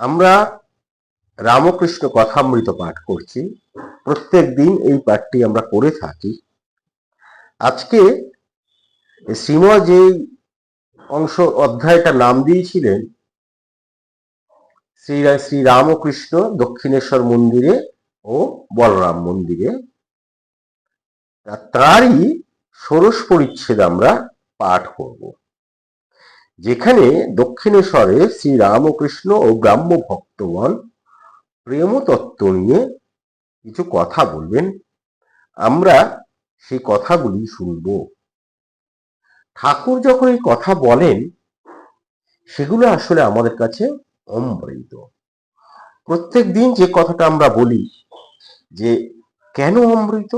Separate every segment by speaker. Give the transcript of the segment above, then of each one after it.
Speaker 1: আমরা রামকৃষ্ণ কথামৃত পাঠ করছি। প্রত্যেক দিন এই পাঠটি আমরা করে থাকি। আজকে শ্রীমা যে অংশ অধ্যায়টা নাম দিয়েছিলেন, শ্রী শ্রী রামকৃষ্ণ দক্ষিণেশ্বর মন্দিরে ও বলরাম মন্দিরে তারই ষোড়শ পরিচ্ছেদ আমরা পাঠ করব। যেখানে দক্ষিণেশ্বরে শ্রী রামকৃষ্ণ ও ব্রাহ্ম ভক্তগণ প্রেম তত্ত্ব নিয়ে কিছু কথা বলবেন। আমরা সেই কথাগুলি শুনব। ঠাকুর যখন এই কথা বলেন, সেগুলো আসলে আমাদের কাছে অমৃত। প্রত্যেক দিন যে কথাটা আমরা বলি যে, কেন অমৃত?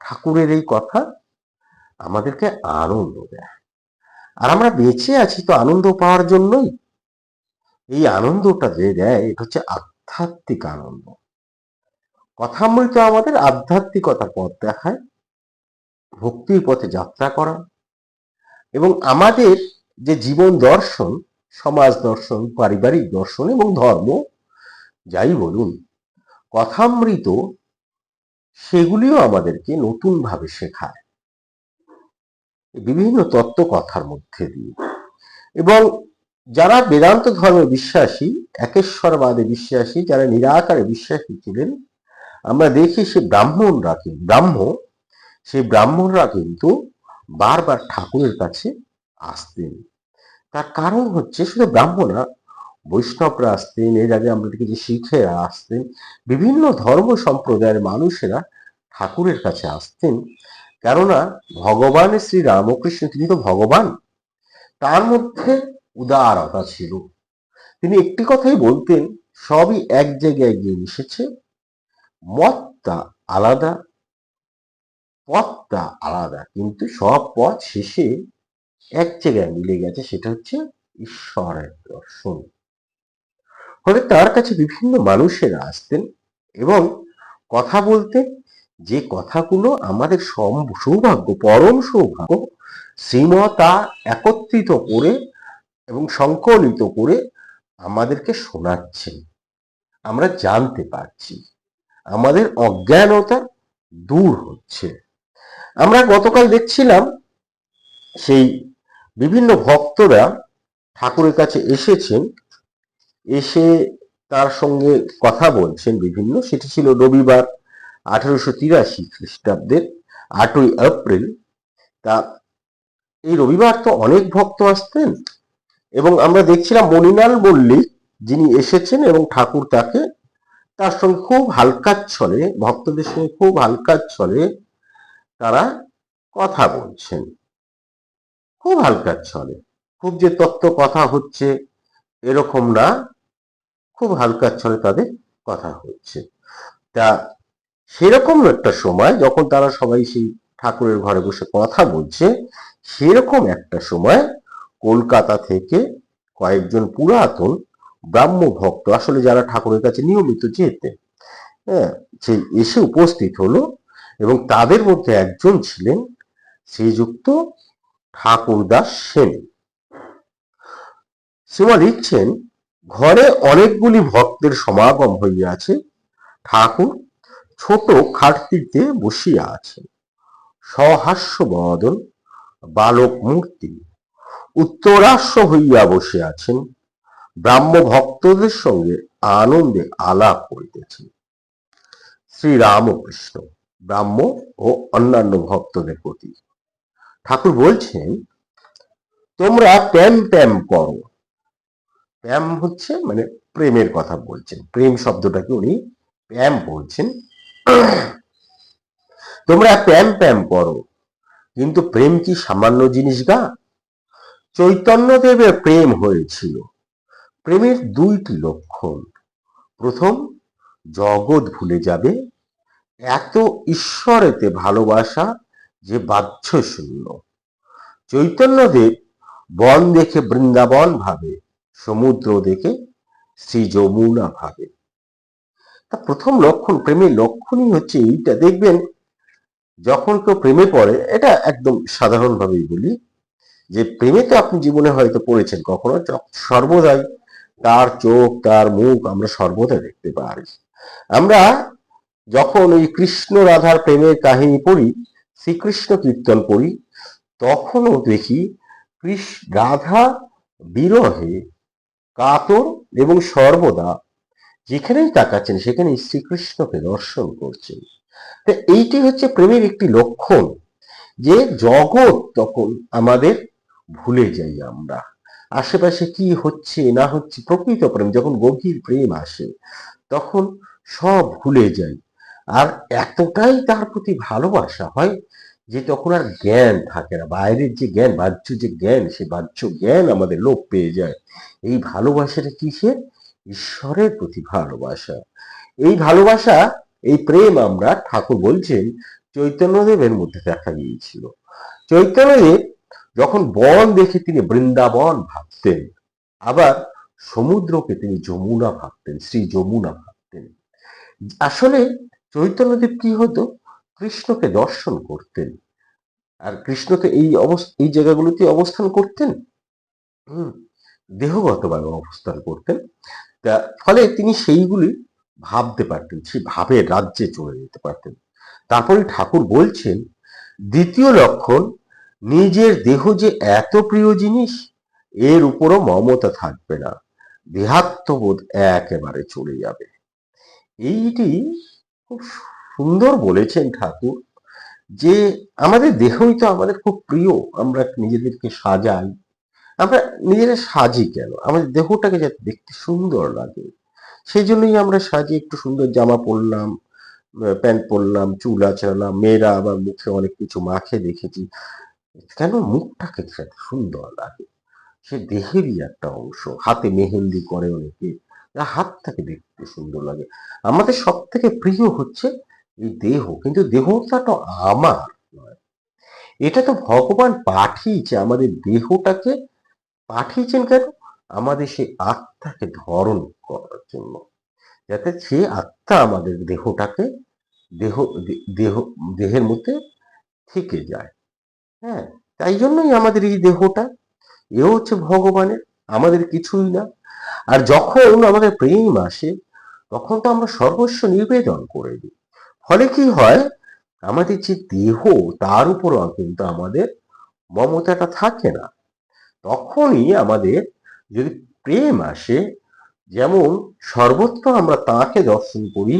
Speaker 1: ঠাকুরের এই কথা আমাদেরকে আনন্দ দেয়। আর আমরা বেঁচে আছি তো আনন্দ পাওয়ার জন্যই। এই আনন্দটা যে দেয়, এটা হচ্ছে আধ্যাত্মিক আনন্দ। কথামৃত আমাদের আধ্যাত্মিকতার পথ দেখায়, ভক্তির পথে যাত্রা করা এবং আমাদের যে জীবন দর্শন, সমাজ দর্শন, পারিবারিক দর্শন এবং ধর্ম, যাই বলুন, কথামৃত সেগুলিও আমাদেরকে নতুন ভাবে শেখায়। বিভিন্ন তত্ত্ব কথার মধ্যে দিয়ে। এবং যারা বেদান্ত ধর্মে বিশ্বাসী, একেশ্বরবাদে বিশ্বাসী, যারা নিরাকারে বিশ্বাসী ছিলেন, আমরা দেখি সে ব্রাহ্মণরা কি- ব্রাহ্ম সেই ব্রাহ্মণরা কিন্তু বারবার ঠাকুরের কাছে আসতেন। তার কারণ হচ্ছে শুধু ব্রাহ্মণরা, বৈষ্ণবরা আসতেন, এর আগে আমরা দেখেছি শিখেরা আসতেন, বিভিন্ন ধর্ম সম্প্রদায়ের মানুষেরা ঠাকুরের কাছে আসতেন। কেননা ভগবান শ্রী রামকৃষ্ণ তিনি তো ভগবান। তার মধ্যে উদারতা ছিল। তিনি একটি কথাই বলতেন, সবই এক জায়গায় গিয়ে মিশেছে। মতটা আলাদা, পথটা আলাদা, কিন্তু সব পথ শেষে এক জায়গায় মিলে গেছে, সেটা হচ্ছে ঈশ্বরের দর্শন। ফলে তার কাছে বিভিন্ন মানুষেরা আসতেন এবং কথা বলতেন যে কথাগুলো আমাদের সৌভাগ্য, পরম সৌভাগ্য, শ্রীমতা একত্রিত করে এবং সংকলিত করে আমাদেরকে শোনাচ্ছেন। আমরা জানতে পারছি। আমাদের অজ্ঞানতা দূর হচ্ছে। আমরা গতকাল দেখছিলাম সেই বিভিন্ন ভক্তরা ঠাকুরের কাছে এসেছেন, এসে তার সঙ্গে কথা বলছেন বিভিন্ন। সেটি ছিল রবিবার আঠারোশো তিরাশি খ্রিস্টাব্দের আটই এপ্রিল, তা এই রবিবার তো অনেক ভক্ত আসতেন এবং আমরা দেখছিলাম মণিলাল মল্লিক যিনি এসেছেন এবং ঠাকুর তাকে, তার সঙ্গে খুব হালকার ছলে, ভক্তদের সঙ্গে খুব হালকার ছলে তারা কথা বলছেন। খুব হালকার ছলে। খুব যে তত্ত্ব কথা হচ্ছে এরকম না। খুব হালকার ছলে তাদের কথা হচ্ছে। তা সেরকম একটা সময় যখন তারা সবাই সেই ঠাকুরের ঘরে বসে কথা বলছে, সেরকম একটা সময় কলকাতা থেকে কয়েকজন পুরাতন ব্রাহ্ম ভক্ত, আসলে যারা ঠাকুরের কাছে নিয়মিত যেতেন হ্যাঁ সেই এসে উপস্থিত হলো এবং তাদের মধ্যে একজন ছিলেন শ্রীযুক্ত ঠাকুরদাস সেন। শ্রীমা লিখছেন, ঘরে অনেকগুলি ভক্তের সমাগম হইয়াছে, ঠাকুর ছোট খাটটিতে বসিয়া আছেন সহাস্য বদন বালক মূর্তি উত্তরাস্য হইয়া বসে আছেন। ব্রাহ্ম ভক্তদের সঙ্গে আনন্দে আলাপ করিতেছেন। শ্রীরামকৃষ্ণ, ব্রাহ্ম ও অন্যান্য ভক্তদের প্রতি। ঠাকুর বলছেন, তোমরা প্যাম প্যাম করো। প্যাম হচ্ছে মানে প্রেমের কথা বলছেন। প্রেম শব্দটাকে উনি প্যাম বলছেন। তোমরা প্যাম প্যাম করো, কিন্তু প্রেম কি সামান্য জিনিস গা? চৈতন্যদেবের প্রেম হয়েছিল, প্রেমের দুইটি লক্ষণ। প্রথম, জগৎ ভুলে যাবে, এত ঈশ্বরেতে ভালোবাসা যে বাহ্য শূন্য চৈতন্যদেব বন দেখে বৃন্দাবন ভাবে, সমুদ্র দেখে শ্রী যমুনা ভাবে। তা প্রথম লক্ষণ, প্রেমের লক্ষণই হচ্ছে এইটা। দেখবেন, যখন কেউ প্রেমে পড়ে, এটা একদম সাধারণভাবেই বলি, যে প্রেমে তো আপনি জীবনে হয়তো পড়েছেন কখনো সর্বদাই তার চোখ, তার মুখ আমরা সর্বদা দেখতে পারি আমরা যখন ওই কৃষ্ণ রাধার প্রেমের কাহিনী পড়ি, শ্রীকৃষ্ণ কীর্তন পড়ি, তখনও দেখি কৃষ্ণ, রাধা বিরহে কাতর এবং সর্বদা যেখানেই তাকাচ্ছেন, সেখানে শ্রীকৃষ্ণকে দর্শন করছেন। তো এইটি হচ্ছে প্রেমের একটি লক্ষণ যে জগৎ তখন আমাদের ভুলে যাই আমরা। আশেপাশে কি হচ্ছে, না হচ্ছে, প্রকৃত প্রেম, যখন গভীর প্রেম আসে, তখন সব ভুলে যাই। আর এতটাই তার প্রতি ভালোবাসা হয় যে তখন আর জ্ঞান থাকে না। বাইরের যে জ্ঞান, বাহ্য যে জ্ঞান, সে বাহ্য জ্ঞান আমাদের লোপ পেয়ে যায়। এই ভালোবাসাটা কিসের? ঈশ্বরের প্রতি ভালোবাসা। এই ভালোবাসা, এই প্রেম আমরা ঠাকুর বলছেন চৈতন্যদেবের মধ্যে দেখা গিয়েছিল। চৈতন্যদেব যখন বন দেখে তিনি বৃন্দাবন ভাবতেন, আবার সমুদ্রকে তিনি যমুনা ভাবতেন, শ্রী যমুনা ভাবতেন। আসলে চৈতন্যদেব কি হতো? কৃষ্ণকে দর্শন করতেন। আর কৃষ্ণ তো এই অবস্থা, এই জায়গাগুলোতে অবস্থান করতেন। হুম, দেহগতভাবে অবস্থান করতেন। তা ফলে তিনি সেইগুলি ভাবতে পারতেন, সেই ভাবের রাজ্যে চলে যেতে পারতেন। তারপরে ঠাকুর বলছেন, দ্বিতীয় লক্ষণ, নিজের দেহ যে এত প্রিয় জিনিস, এর উপরও মমতা থাকবে না। দেহাত্মবোধ একেবারে চলে যাবে। এইটি খুব সুন্দর বলেছেন ঠাকুর যে আমাদের দেহই তো আমাদের খুব প্রিয়, আমরা নিজেদেরকে সাজাই আমরা নিজেরা সাজি কেন? আমাদের দেহটাকে যাতে দেখতে সুন্দর লাগে। সেই জন্যই আমরা সাজি একটু সুন্দর জামা পরলাম প্যান্ট পরলাম, চুল আঁচড়ালাম। মেয়েরা আবার মুখে অনেক কিছু মাখে দেখেছি। কেন মুখটাকে যাতে সুন্দর লাগে? সে দেহেরই একটা অংশ। হাতে মেহেন্দি করে অনেকে। হাতটাকে দেখতে সুন্দর লাগে। আমাদের সব থেকে প্রিয় হচ্ছে এই দেহ। কিন্তু দেহটা তো আমার নয়। এটা তো ভগবান পাঠিয়েছে আমাদের দেহটাকে পাঠিয়েছেন কেন আমাদের সেই আত্মাকে ধরণ করার জন্য। যাতে সে আত্মা আমাদের দেহটাকে, দেহ দেহ, দেহের মধ্যে থেকে যায়। হ্যাঁ তাই জন্যই আমাদের এই দেহটা এও হচ্ছে ভগবানের, আমাদের কিছুই না। আর যখন আমাদের প্রেম আসে, তখন তো আমরা সর্বস্ব নিবেদন করে দিই। ফলে কি হয়? আমাদের যে দেহ, তার উপরও কিন্তু আমাদের মমতাটা থাকে না। তখনই আমাদের যদি প্রেম আসে, যেমন সর্বত্র আমরা তাকে দর্শন করি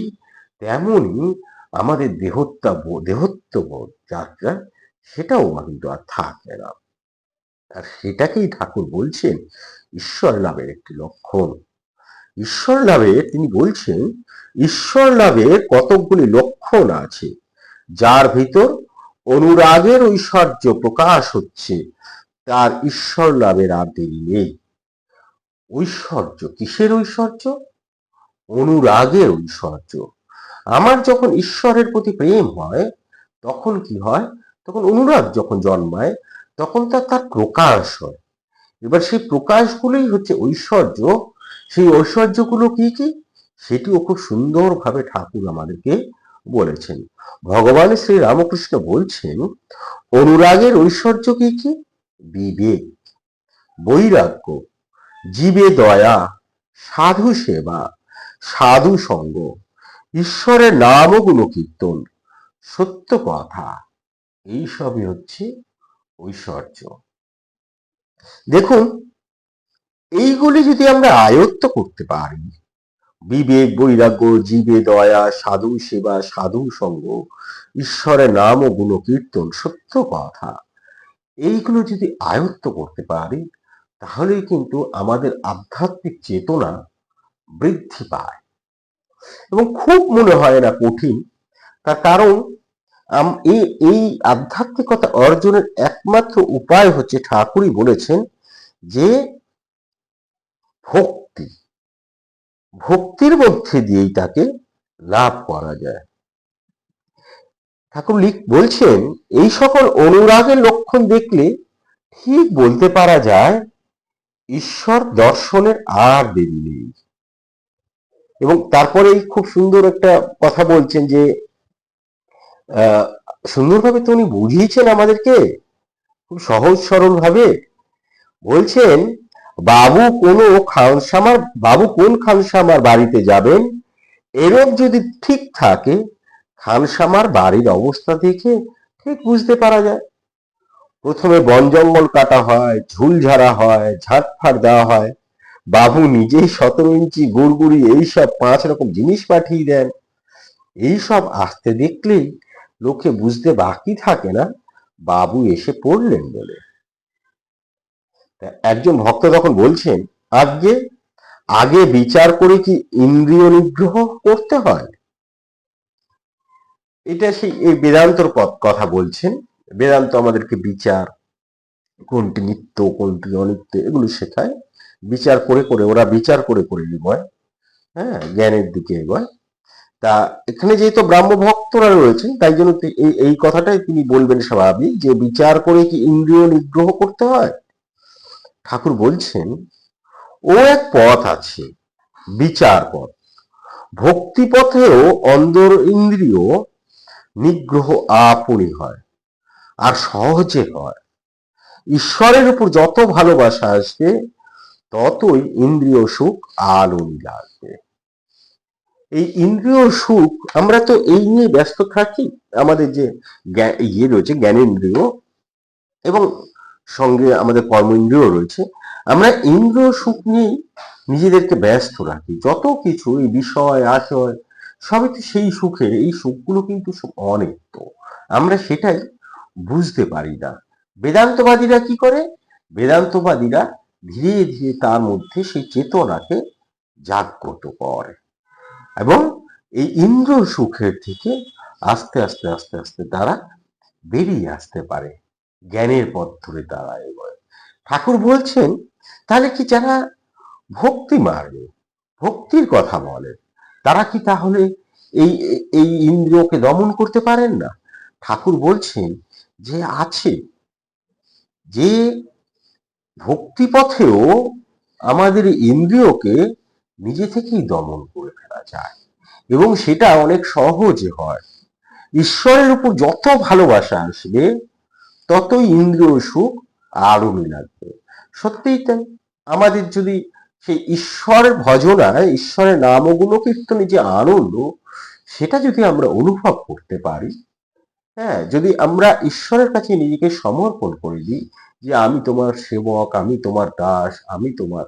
Speaker 1: তেমনই আমাদের দেহত্বা দেহত্ব যাত্রা, সেটাও কিন্তু আর থাকে না। আর সেটাকেই ঠাকুর বলছেন ঈশ্বর লাভের একটি লক্ষণ। ঈশ্বর লাভে তিনি বলছেন, ঈশ্বর লাভের কতকগুলি লক্ষণ আছে, যার ভিতর অনুরাগের ঐশ্বর্য প্রকাশ হচ্ছে তার ঈশ্বর লাভের আর দেরি নেই। ঐশ্বর্য, কিসের ঐশ্বর্য? অনুরাগের ঐশ্বর্য। আমার যখন ঈশ্বরের প্রতি প্রেম হয়, তখন কি হয়? তখন অনুরাগ যখন জন্মায়, তখন তার তার প্রকাশ হয়। এবার সেই প্রকাশগুলোই হচ্ছে ঐশ্বর্য। সেই ঐশ্বর্যগুলো কি কি? সেটিও খুব সুন্দরভাবে ঠাকুর আমাদেরকে বলেছেন। ভগবান শ্রী রামকৃষ্ণ বলছেন, অনুরাগের ঐশ্বর্য কি কি? বিবেক, বৈরাগ্য, জীবে দয়া, সাধু সেবা, সাধু সঙ্গ, ঈশ্বরের নাম ও গুণকীর্তন সত্য কথা, এইসবই হচ্ছে ঐশ্বর্য। দেখুন, এইগুলি যদি আমরা আয়ত্ত করতে পারি, বিবেক, বৈরাগ্য, জীবে দয়া, সাধু সেবা, সাধু সঙ্গ, ঈশ্বরের নাম ও গুণকীর্তন সত্য কথা এইগুলো যদি আয়ত্ত করতে পারি, তাহলেই কিন্তু আমাদের আধ্যাত্মিক চেতনা বৃদ্ধি পায়। এবং খুব মনে হয় না কঠিন, তার কারণ এই এই আধ্যাত্মিকতা অর্জনের একমাত্র উপায় হচ্ছে ঠাকুরই বলেছেন যে ভক্তি। ভক্তির মধ্যে দিয়েই তাকে লাভ করা যায়। ঠাকুর লিখ বলছেন, এই সকল অনুরাগের লক্ষণ দেখলে ঠিক বলতে পারা যায়, ঈশ্বর দর্শনের আর দেরি নেই। এবং তারপরেই খুব সুন্দর একটা কথা বলছেন যে সুন্দরভাবে তো উনি বুঝিয়েছেন আমাদেরকে, খুব সহজ সরল ভাবে বলছেন, বাবু কোনো খানসামার, বাবু কোন খানসামার বাড়িতে যাবেন? এরূপ যদি ঠিক থাকে খানসামার বাড়ির অবস্থা দেখে ঠিক বুঝতে পারা যায়। প্রথমে বন জঙ্গল কাটা হয় ঝুল ঝাড়া হয়, ঝাঁটফাট দেওয়া হয়। বাবু নিজেই সতেরো ইঞ্চি গুড়গুড়ি এইসব পাঁচ রকম জিনিস পাঠিয়ে দেন। এইসব আসতে দেখলেই লোকে বুঝতে বাকি থাকে না, বাবু এসে পড়লেন বলে। একজন ভক্ত তখন বলছেন আগে আগে বিচার করে কি ইন্দ্রিয় নিগ্রহ করতে হয়? এটা সেই এই বেদান্তর কথা বলছেন। বেদান্ত আমাদেরকে বিচার, কোনটি নিত্য, কোনটি অনিত্য এগুলো শেখায়। বিচার করে করে, ওরা বিচার করে করে এগোয়। হ্যাঁ জ্ঞানের দিকে এগোয়। তা এখানে যেহেতু ব্রাহ্ম ভক্তরা রয়েছেন, তাই জন্য এই কথাটাই তিনি বলবেন স্বাভাবিক যে বিচার করে কি ইন্দ্রিয় নিগ্রহ করতে হয়? ঠাকুর বলছেন, ও এক পথ আছে, বিচার পথ। ভক্তি পথেও অন্দর ইন্দ্রিয় নিগ্রহ আপনি হয় আর সহজে হয়। ঈশ্বরের উপর যত ভালোবাসা আসবে ততই ইন্দ্রিয় সুখ আলোই লাগবে এই ইন্দ্রিয় সুখ, আমরা তো এই নিয়ে ব্যস্ত থাকি। আমাদের যে ইয়ে রয়েছে, জ্ঞানেন্দ্রিয় এবং সঙ্গে আমাদের কর্ম ইন্দ্রিয় রয়েছে। আমরা ইন্দ্রিয় সুখ নিয়েই নিজেদেরকে ব্যস্ত রাখি। যত কিছু, এই বিষয় আশয় সবই তো সেই সুখের, এই সুখগুলো কিন্তু অনিত্য আমরা সেটাই বুঝতে পারি না। বেদান্তবাদীরা কি করে? বেদান্তবাদীরা ধীরে ধীরে তার মধ্যে সেই চেতনাকে জাগ্রত করে এবং এই ইন্দ্র সুখের থেকে আস্তে আস্তে আস্তে আস্তে তারা বেরিয়ে আসতে পারে, জ্ঞানের পথ ধরে তারা এগোয়। ঠাকুর বলছেন, তাহলে কি যারা ভক্তি মার্গে, ভক্তির কথা বলে তারা কি তাহলে এই এই ইন্দ্রিয়কে দমন করতে পারেন না? ঠাকুর বলছেন যে আছে। যে ভক্তিপথেও আমাদের ইন্দ্রিয়কে নিজে থেকেই দমন করে ফেলা যায়। এবং সেটা অনেক সহজে হয়। ঈশ্বরের উপর যত ভালোবাসা আসবে, ততই ইন্দ্রিয় সুখ আরও লাগবে সত্যিই তাই। আমাদের যদি সেই ঈশ্বরের ভজনায়, ঈশ্বরের নাম ও গুণকীর্তনে যে আনন্দ সেটা যদি আমরা অনুভব করতে পারি হ্যাঁ যদি আমরা ঈশ্বরের কাছে নিজেকে সমর্পণ করে দিই, যে আমি তোমার সেবক, আমি তোমার দাস, আমি তোমার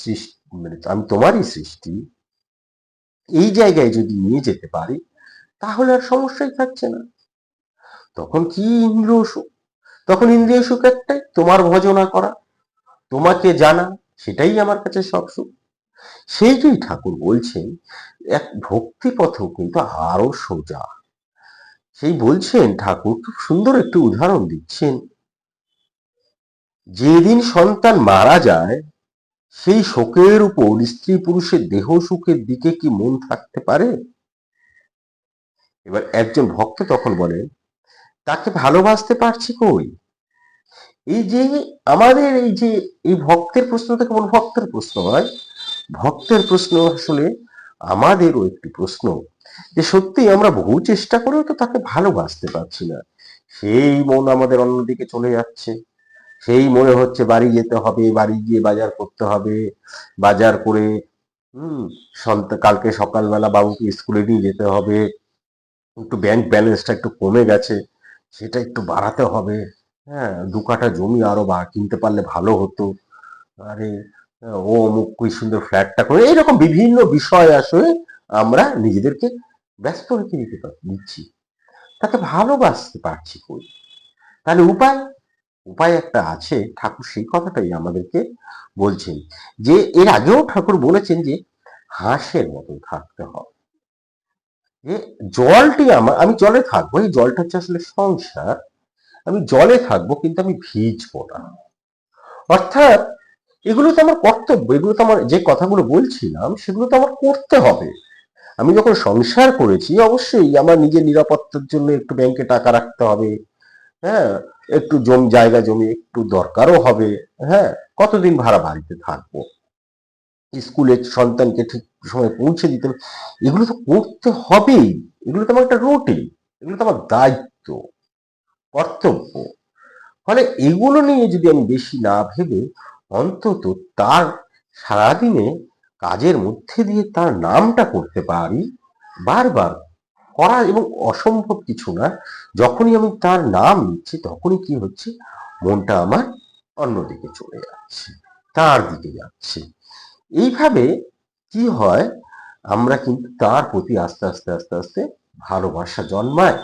Speaker 1: সৃষ্টি মানে আমি তোমারই সৃষ্টি, এই জায়গায় যদি নিয়ে যেতে পারি, তাহলে আর সমস্যাই থাকছে না। তখন কি ইন্দ্রিয় সুখ? তখন ইন্দ্রিয় সুখ একটাই, তোমার ভজনা করা, তোমাকে জানা সেটাই আমার কাছে সব সুখ। সেইটাই ঠাকুর বলছেন, এক ভক্তি পথও কিন্তু আরও সোজা। সেই বলছেন, ঠাকুর খুব সুন্দর একটি উদাহরণ দিচ্ছেন। যেদিন সন্তান মারা যায়, সেই শোকের উপর স্ত্রী পুরুষের দেহ সুখের দিকে কি মন থাকতে পারে? এবার একজন ভক্ত তখন বলেন, তাকে ভালোবাসতে পারছি কই? এই যে আমাদের এই যে, এই ভক্তের প্রশ্নটা কেমন ভক্তের প্রশ্ন হয় ভক্তের প্রশ্ন আসলে আমাদেরও একটি প্রশ্ন, যে সত্যি আমরা বহু চেষ্টা করেও তো তাকে ভালোবাসতে পারছি না। সেই মন আমাদের অন্যদিকে চলে যাচ্ছে। সেই মনে হচ্ছে বাড়ি যেতে হবে, বাড়ি গিয়ে বাজার করতে হবে, বাজার করে, হুম সন্ধ্যা কালকে সকালবেলা বাবুকে স্কুলে নিয়ে যেতে হবে, একটু ব্যাংক ব্যালেন্সটা একটু কমে গেছে, সেটা একটু বাড়াতে হবে। হ্যাঁ দু কাঠা জমি আরও বা কিনতে পারলে ভালো হতো। আরে, ও অমুক কি সুন্দর ফ্ল্যাটটা করে, এইরকম বিভিন্ন বিষয় আসলে আমরা নিজেদেরকে ব্যস্ত রেখে পার- দিচ্ছি। তাকে ভালোবাসতে পারছি কই? তাহলে উপায়? উপায় একটা আছে, ঠাকুর সেই কথাটাই আমাদেরকে বলছেন যে, এর আগেও ঠাকুর বলেছেন যে, হাঁসের মতন থাকতে হবে। যে জলটি আমার আমি জলে থাকব, এই জলটা হচ্ছে আসলে সংসার। আমি জলে থাকব, কিন্তু আমি ভিজবো না। অর্থাৎ এগুলো তো আমার কর্তব্য, এগুলো তো আমার যে কথাগুলো বলছিলাম, সেগুলো তো আমার করতে হবে। আমি যখন সংসার করেছি, অবশ্যই আমার নিজের নিরাপত্তার জন্য একটু ব্যাংকে টাকা রাখতে হবে হ্যাঁ? একটু জমি, জায়গা জমি একটু দরকারও হবে হ্যাঁ? কতদিন ভাড়া বাড়িতে থাকব? স্কুলে সন্তানকে ঠিক সময় পৌঁছে দিতে হবে, এগুলো তো করতে হবেই। এগুলো তো আমার একটা রুটিন এগুলো তো আমার দায়িত্ব। কর্তব্য। ফলে এগুলো নিয়ে যদি আমি বেশি না ভেবে অন্তত তার সারাদিনে কাজের মধ্যে দিয়ে তার নামটা করতে পারি, বারবার করা এবং অসম্ভব কিছু না, যখনই আমি তার নাম নিচ্ছি তখনই কি হচ্ছে? মনটা আমার অন্যদিকে চলে যাচ্ছে, তার দিকে যাচ্ছে। এইভাবে কি হয়? আমরা কিন্তু তার প্রতি আস্তে আস্তে আস্তে আস্তে ভালোবাসা জন্মায়।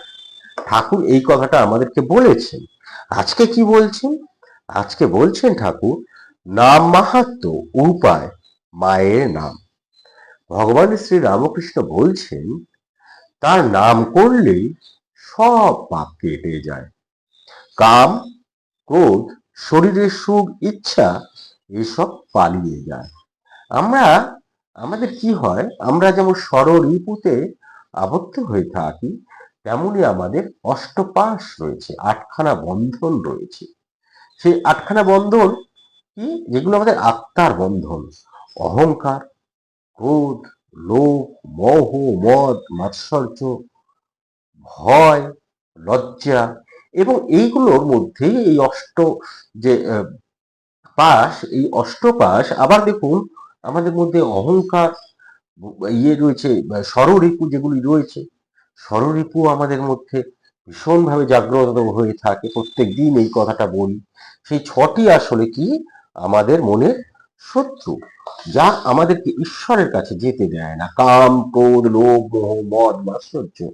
Speaker 1: ঠাকুর এই কথাটা আমাদেরকে বলেছেন। আজকে কি বলছেন? আজকে বলছেন ঠাকুর, নাম মাহাত্ম, উপায়, মায়ের নাম। ভগবান শ্রী রামকৃষ্ণ বলছেন, তার নাম করলেই সব পাপ কেটে যায়। কাম, ক্রোধ, শরীরের সুখ, ইচ্ছা, এসব পালিয়ে যায়। আমরা, আমাদের কি হয়? আমরা যেমন রিপুতে আবদ্ধ হয়ে থাকি তেমনি আমাদের অষ্টপাশ রয়েছে, আটখানা বন্ধন রয়েছে। সেই আটখানা বন্ধন, কি? যেগুলো আমাদের আত্মার বন্ধন। অহংকার, ক্রোধ, লোভ, মোহ, মদ, মাৎসর্য, ভয়, লজ্জা এবং এইগুলোর মধ্যে এই অষ্ট, যে পাশ, এই অষ্টপাশ, আবার দেখুন আমাদের মধ্যে অহংকার ইয়ে রয়েছে স্বররিপু যেগুলি রয়েছে স্বররিপু আমাদের মধ্যে ভীষণভাবে জাগ্রত হয়ে থাকে। প্রত্যেক দিন এই কথাটা বলি। সেই ছটি আসলে কি? আমাদের মনের শত্রু, যা আমাদেরকে ঈশ্বরের কাছে যেতে দেয় না। কাম, ক্রোধ, লোভ, মোহ, মদ, মাৎসর্য।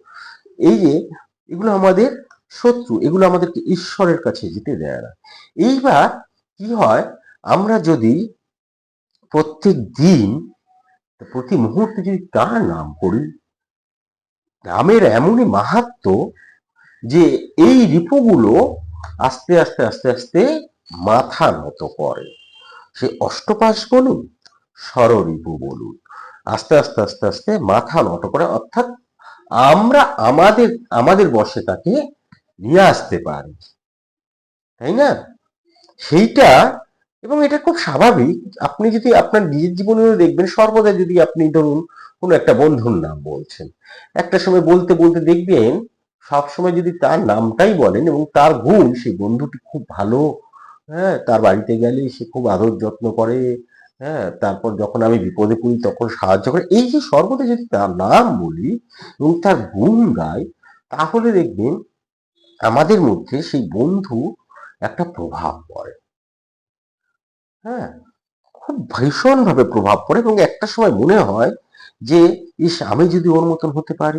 Speaker 1: এই যে, এগুলো আমাদের শত্রু, এগুলো আমাদেরকে ঈশ্বরের কাছে যেতে দেয় না। এইবার কি হয়? আমরা যদি প্রত্যেক দিন প্রতি মুহূর্তে যদি তার নাম করি নামের এমনই মাহাত্ম যে এই রিপুগুলো আস্তে আস্তে আস্তে আস্তে মাথা নত করে। সে অষ্টপাশ বলুন, স্বররিপু বলুন, আস্তে আস্তে আস্তে আস্তে মাথা নত করে, অর্থাৎ আমরা আমাদের আমাদের বসে তাকে নিয়ে আসতে পারি। তাই না? সেইটা, এবং এটা খুব স্বাভাবিক। আপনি যদি আপনার নিজের জীবনেও দেখবেন, সর্বদা যদি আপনি ধরুন কোনো একটা বন্ধুর নাম বলছেন। একটা সময় বলতে বলতে দেখবেন সব সময় যদি তার নামটাই বলেন এবং তার গুণ, সেই বন্ধুটি খুব ভালো হ্যাঁ তার বাড়িতে গেলে সে খুব আদর যত্ন করে হ্যাঁ তারপর যখন আমি বিপদে পড়ি তখন সাহায্য করে। এই যে সর্বদা যদি তার নাম বলি এবং তার গুণ গাই, তাহলে দেখবেন আমাদের মধ্যে সেই বন্ধু একটা প্রভাব পড়ে। হ্যাঁ খুব ভীষণভাবে প্রভাব পড়ে এবং একটা সময় মনে হয় যে, ইস, আমি যদি ওর মতন হতে পারি,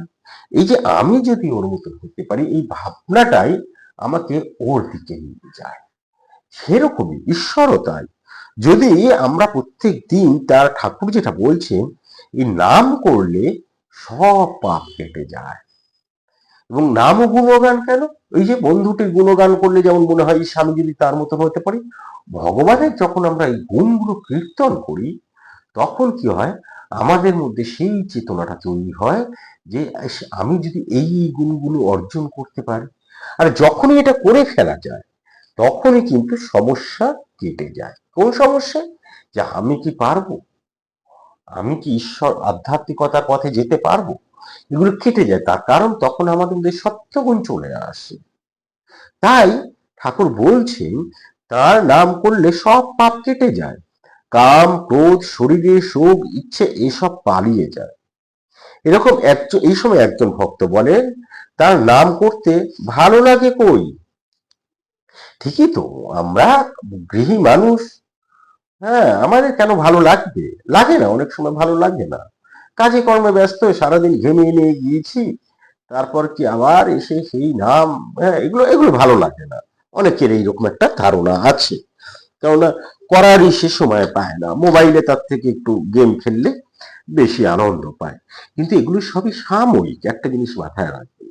Speaker 1: এই যে, আমি যদি ওর মতন হতে পারি, এই ভাবনাটাই আমাকে ওর দিকে নিয়ে যায়। সেরকমই ঈশ্বরও তাই। যদি আমরা প্রত্যেক দিন তার ঠাকুর যেটা বলছেন, এই নাম করলে সব পাপ কেটে যায়। এবং নাম গুণগান কেন? ওই যে বন্ধুটির গুণগান করলে যেমন মনে হয়, ইস, আমি যদি তার মতন হতে পারি। ভগবানের যখন আমরা এই গুণগুলো কীর্তন করি, তখন কি হয়? আমাদের মধ্যে সেই চেতনাটা তৈরি হয় যে আমি যদি এই গুণগুলো অর্জন করতে পারি, আর যখনই এটা করে ফেলা যায়, তখনই কিন্তু সমস্যা কেটে যায়। কোন সমস্যা? যে, আমি কি পারব? আমি কি ঈশ্বর আধ্যাত্মিকতার পথে যেতে পারব? এগুলো কেটে যায়। তার কারণ তখন আমাদের মধ্যে সত্যগুণ চলে আসে। তাই ঠাকুর বলছেন, তার নাম করলে সব পাপ কেটে যায়। কাম, ক্রোধ, শরীরে শোক, ইচ্ছে এসব পালিয়ে যায়। এরকম একজন এই সময় একজন ভক্ত বলেন, তার নাম করতে ভালো লাগে কই? ঠিকই তো, আমরা গৃহী মানুষ। হ্যাঁ আমাদের কেন ভালো লাগবে? লাগে না, অনেক সময় ভালো লাগে না। কাজে কর্মে ব্যস্ত, সারাদিন ঘেমে নিয়ে গিয়েছি। তারপর কি আবার এসে সেই নাম? হ্যাঁ এগুলো এগুলো ভালো লাগে না। অনেকের এইরকম একটা ধারণা আছে। কেননা করারই সে সময় পায় না। মোবাইলে তার থেকে একটু গেম খেললে বেশি আনন্দ পায়। কিন্তু এগুলো সবই সাময়িক, একটা জিনিস মাথায় রাখবে।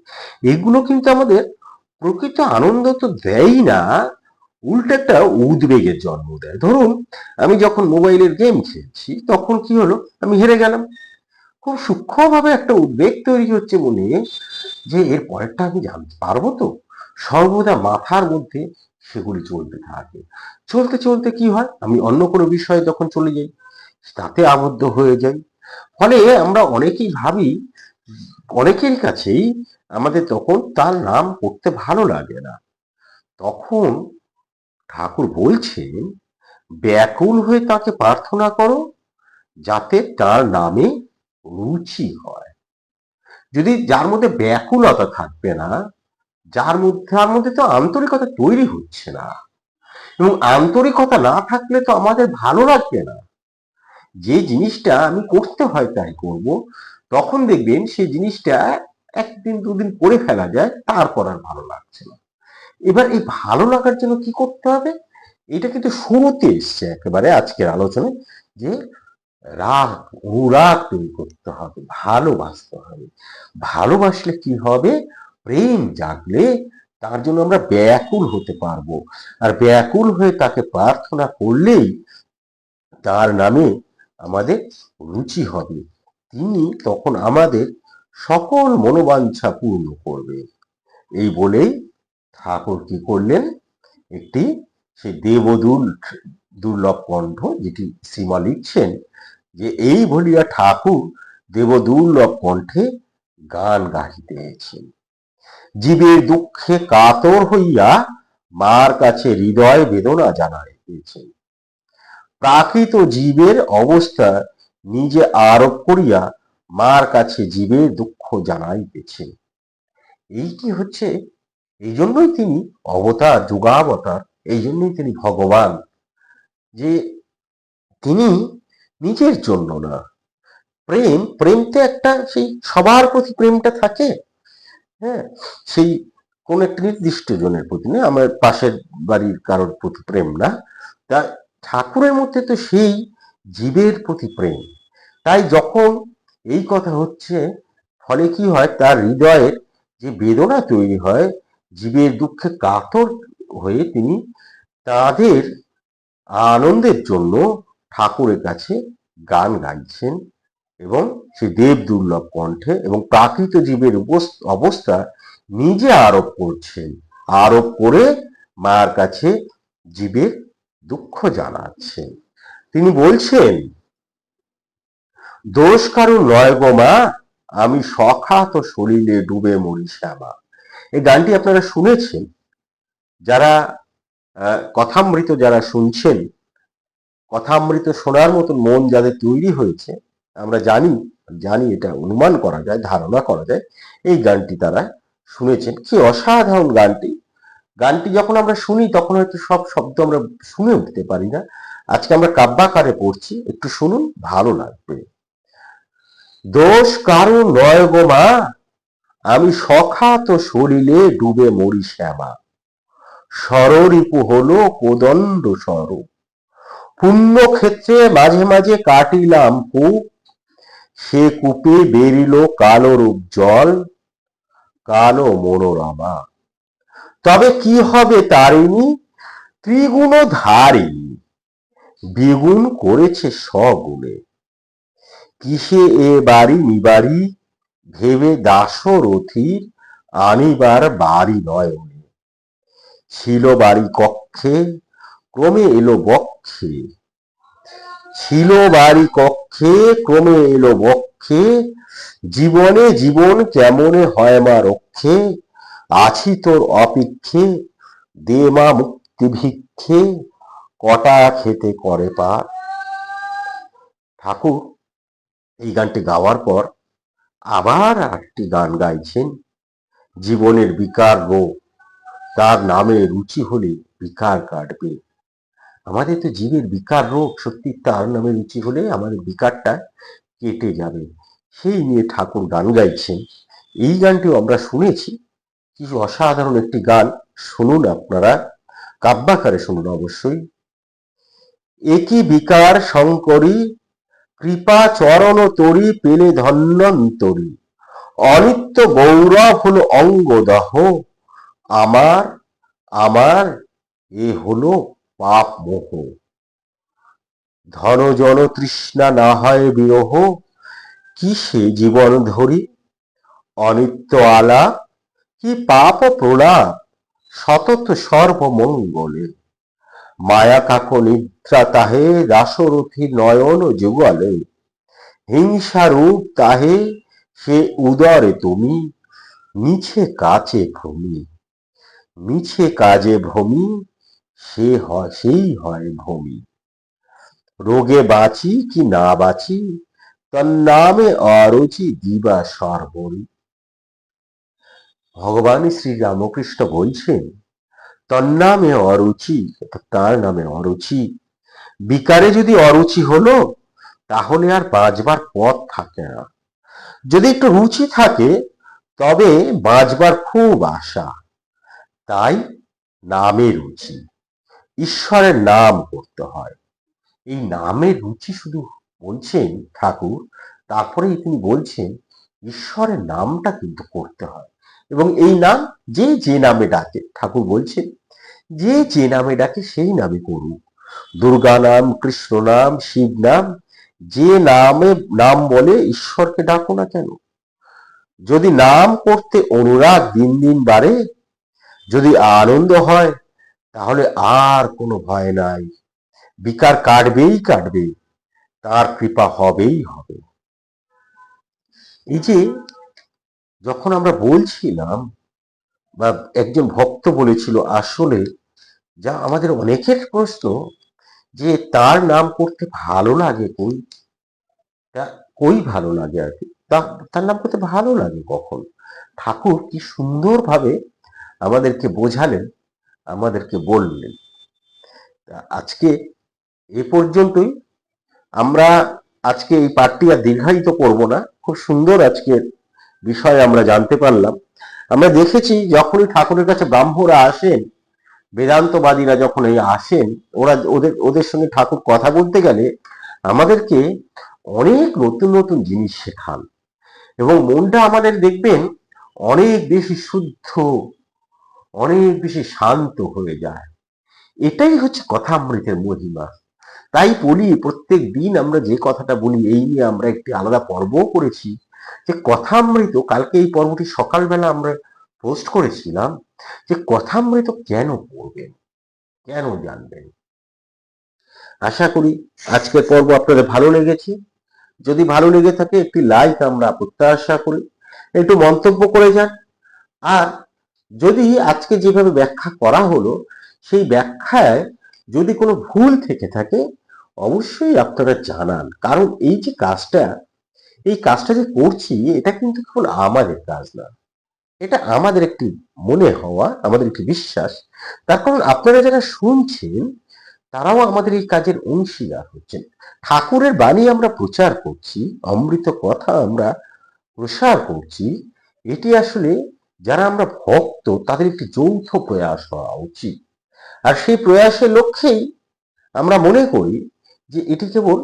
Speaker 1: এগুলো কিন্তু আমাদের প্রকৃত আনন্দ তো দেয়ই না উল্টো একটা উদ্বেগের জন্ম দেয়। ধরুন, আমি যখন মোবাইলের গেম খেলছি, তখন কি হলো? আমি হেরে গেলাম। খুব সূক্ষ্মভাবে একটা উদ্বেগ তৈরি হচ্ছে মনে, যে এর পরেরটা আমি জানতে পারব তো? সর্বদা মাথার মধ্যে সেগুলি চলতে থাকে। চলতে চলতে কি হয়? আমি অন্য কোনো বিষয়ে যখন চলে যাই, তাতে আবদ্ধ হয়ে যাই। ফলে আমরা অনেকেই ভাবি, অনেকের কাছেই আমাদের তখন তার নাম করতে ভালো লাগে না। তখন ঠাকুর বলছেন, ব্যাকুল হয়ে তাকে প্রার্থনা করো, যাতে তার নামে রুচি হয়। যদি যার মধ্যে ব্যাকুলতা থাকবে না যার মধ্যে তার মধ্যে তো আন্তরিকতা তৈরি হচ্ছে না। এবং আন্তরিকতা না থাকলে তো আমাদের ভালো লাগবে না। যে জিনিসটা আমি করতে হয় তাই করব, তখন দেখবেন সেই জিনিসটা একদিন দুদিন করে ফেলা যায়, তারপর আর ভালো লাগছে না। এবার এই ভালো লাগার জন্য কি করতে হবে? এটা কিন্তু শুরুতে এসছে একেবারে আজকের আলোচনায় যে রাগ, অনুরাগ তৈরি করতে হবে, ভালোবাসতে হবে। ভালোবাসলে কি হবে? প্রেম জাগলে তার জন্য আমরা ব্যাকুল হতে পারব। আর ব্যাকুল হয়ে তাকে প্রার্থনা করলেই তার নামে আমাদের রুচি হবে। তিনি তখন আমাদের সকল মনোবাঞ্ছা পূর্ণ করবে। এই বলেই ঠাকুর কি করলেন? একটি সেই দেবদুল দুর্লভ কণ্ঠ যেটি সীমা লিখছেন যে, এই বলিয়া ঠাকুর দেবদুর্লভ কণ্ঠে গান গাহিতেছেন। জীবের দুঃখে কাতর হইয়া মার কাছে হৃদয় বেদনা জানাইতেছেন প্রাকৃত জীবের অবস্থা নিজে আরোপ করিয়া মার কাছে জীবের দুঃখ জানাইতেছেন এইটি হচ্ছে? এই জন্যই তিনি অবতার, যুগাবতার, এই জন্যই তিনি ভগবান। যে তিনি নিজের জন্য না। প্রেম প্রেমতে একটা সেই সবার প্রতি প্রেমটা থাকে। হ্যাঁ সেই কোন একটা নির্দিষ্ট জনের প্রতি না আমার পাশের বাড়ির কারোর প্রতি প্রেম না। তা ঠাকুরের মধ্যে তো সেই জীবের প্রতি প্রেম। তাই যখন এই কথা হচ্ছে, ফলে কি হয়, তার হৃদয়ের যে বেদনা তৈরি হয়, জীবের দুঃখে কাতর হয়ে তিনি তাদের আনন্দের জন্য ঠাকুরের কাছে গান গাইছেন। এবং সে দেব দুর্লভ কণ্ঠে এবং প্রাকৃত জীবের অবস্থা নিজে আরোপ করছেন। আরোপ করে মার কাছে জীবের দুঃখ জানাচ্ছেন। তিনি বলছেন, দোষ কারও নয় গো মা, আমি সখাত শরীরে ডুবে মরি শ্যামা এই গানটি আপনারা শুনেছেন। যারা কথামৃত যারা শুনছেন, কথামৃত শোনার মতন মন যাদের তৈরি হয়েছে আমরা জানি জানি এটা অনুমান করা যায়, ধারণা করা যায়, এই গানটি তারা শুনেছেন। কি অসাধারণ গানটি। গানটি যখন আমরা শুনি, তখন হয়তো সব শব্দ আমরা শুনে উঠতে পারি না। আজকে আমরা কাব্যাকারে পড়ছি, একটু শুনুন, ভালো লাগবে। দোষ কারও নয় গো মা, আমি সখাত শরীরে ডুবে মরি শ্যামা। সররিপু হলো কোদণ্ড স্বরূপ। পুণ্যক্ষেত্রে মাঝে মাঝে কাটিলাম কূপ সে কূপে বেরিল কালো রূপ জল, কালো মনোরমা। তবে কি হবে তারিণী? ত্রিগুণ ধারিণী দ্বিগুণ করেছে সগুণে। কিসে এ বাড়ি নিবাড়ি? ভেবে দাসরথীর আনিবার বাড়ি নয়নে। ছিল বাড়ি কক্ষে, ক্রমে এলো বক্ষে। ছিল বাড়ি কক্ষে ক্রমে এলো বক্ষে। জীবনে জীবন কেমনে হয় মা রক্ষে? আছি তোর অপেক্ষে, দে মা মুক্তি ভিক্ষে, কটা খেতে করে পার? ঠাকুর, এই গানটি গাওয়ার পর আবার একটি গান গাইছেন। জীবনের বিকার রোগ তার নামে রুচি হলে বিকার কাটবে। আমাদের তো জীবের বিকার রোগ সত্যি তার নামে রুচি হলে আমাদের বিকারটা কেটে যাবে। সেই নিয়ে ঠাকুর গান গাইছেন। এই গানটিও আমরা শুনেছি। কিছু অসাধারণ একটি গান শুনুন আপনারা। কাব্যাকারে শুনুন অবশ্যই। একই বিকার শঙ্করী, কৃপা চরণ তরি পেলে ধন্যন্তরী অনিত্য গৌরব হলো অঙ্গদহ। আমার আমার, এ হলো পাপ মোহ। ধন জন তৃষ্ণা না হয় বিরহ, কিসে জীবন ধরি? অনিত্য আলা, কি পাপ প্রলাপ সতত সর্বমঙ্গলে। মায়া কাক নিদ্রা তাহে, দাসরথী নয়ন যুগলে। হিংসা রূপ তাহে, সে উদরে তুমি, মিছে কাছে ভ্রমি। মিছে কাজে ভ্রমি সে হয়, সেই হয় ভূমি। রোগে বাঁচি কি না বাঁচি, তার নামে অরুচি দিবা সর্বরি ভগবান শ্রী রামকৃষ্ণ বলছেন, তার নামে অরুচি, তার নামে অরুচি। বিকারে যদি অরুচি হলো, তাহলে আর বাঁচবার পথ থাকে না। যদি একটু রুচি থাকে, তবে বাঁচবার খুব আশা। তাই নামে রুচি। ঈশ্বরের নাম করতে হয়। এই নামের রুচি শুধু বলছেন ঠাকুর, তারপরেই তিনি বলছেন ঈশ্বরের নামটা কিন্তু করতে হয়। এবং এই নাম যে যে নামে ডাকে, ঠাকুর বলছেন, যে যে নামে ডাকে সেই নামে করুক দুর্গা নাম, কৃষ্ণ নাম, শিব নাম, যে নামে নাম বলে ঈশ্বরকে ডাকো না কেন? যদি নাম করতে অনুরাগ দিন দিন বাড়ে, যদি আনন্দ হয় তাহলে আর কোনো ভয় নাই। বিকার কাটবেই কাটবে, তার কৃপা হবেই হবে। এই যে যখন আমরা বলছিলাম, বা একজন ভক্ত বলেছিল আসলে যা আমাদের অনেকের প্রশ্ন, যে তার নাম করতে ভালো লাগে কই? তা কই ভালো লাগে আর কি? তার নাম করতে ভালো লাগে কখন? ঠাকুর কি সুন্দরভাবে আমাদেরকে বোঝালেন আমাদেরকে বললেন। আজকে এ পর্যন্তই। আমরা আজকে এই পাঠটি আর দীর্ঘায়িত করব না। খুব সুন্দর আজকের বিষয় আমরা জানতে পারলাম। আমরা দেখেছি যখনই ঠাকুরের কাছে ব্রাহ্মরা আসেন, বেদান্তবাদীরা যখন এই আসেন, ওরা ওদের ওদের সঙ্গে ঠাকুর কথা বলতে গেলে আমাদেরকে অনেক নতুন নতুন জিনিস শেখান এবং মনটা আমাদের দেখবেন অনেক বেশি শুদ্ধ অনেক বেশি শান্ত হয়ে যায়। এটাই হচ্ছে কথামৃতের মহিমা। তাই বলি, প্রত্যেক দিন আমরা যে কথাটা বলি, এই নিয়ে আমরা একটি আলাদা পর্বও করেছি। যে কথামৃত, কালকে এই পর্বটি সকালবেলা আমরা পোস্ট করেছিলাম, যে কথামৃত কেন পড়বেন? কেন জানবেন? আশা করি আজকের পর্ব আপনাদের ভালো লেগেছে। যদি ভালো লেগে থাকে, একটি লাইক আমরা প্রত্যাশা করি। একটু মন্তব্য করে যান। আর যদি আজকে যেভাবে ব্যাখ্যা করা হলো, সেই ব্যাখ্যায় যদি কোনো ভুল থেকে থাকে, অবশ্যই আপনারা জানান। কারণ এই যে কাজটা, এই কাজটা যে করছি, এটা কিন্তু কেবল আমাদের কাজ না। এটা আমাদের একটি মনে হওয়া, আমাদের একটি বিশ্বাস। তার কারণ আপনারা যারা শুনছেন, তারাও আমাদের এই কাজের অংশীদার হচ্ছেন। ঠাকুরের বাণী আমরা প্রচার করছি, অমৃত কথা আমরা প্রসার করছি। এটি আসলে যারা আমরা ভক্ত, তাদের একটি যৌথ প্রয়াস হওয়া উচিত। আর সেই প্রয়াসের লক্ষ্যেই আমরা মনে করি যে এটি কেবল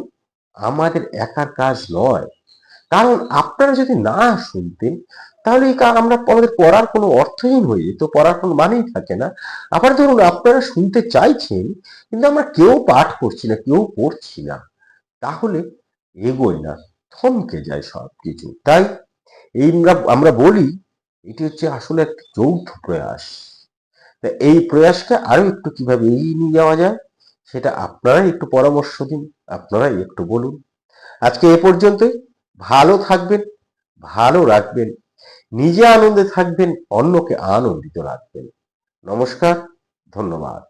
Speaker 1: আমাদের একার কাজ নয়। কারণ আপনারা যদি না শুনতেন, তাহলে আমরা আমাদের পড়ার কোনো অর্থহীন হয়ে যেত, পড়ার কোনো মানেই থাকে না। আবার ধরুন, আপনারা শুনতে চাইছেন, কিন্তু আমরা কেউ পাঠ করছি না, কেউ পড়ছি না, তাহলে এগোয় না, থমকে যায় সব কিছু তাই এই আমরা বলি এটি হচ্ছে আসলে একটা যৌথ প্রয়াস। এই প্রয়াসটা আরও একটু কীভাবে এগিয়ে নিয়ে যাওয়া যায়, সেটা আপনারাই একটু পরামর্শ দিন, আপনারাই একটু বলুন। আজকে এ পর্যন্তই। ভালো থাকবেন, ভালো রাখবেন, নিজে আনন্দে থাকবেন, অন্যকে আনন্দিত রাখবেন। নমস্কার, ধন্যবাদ।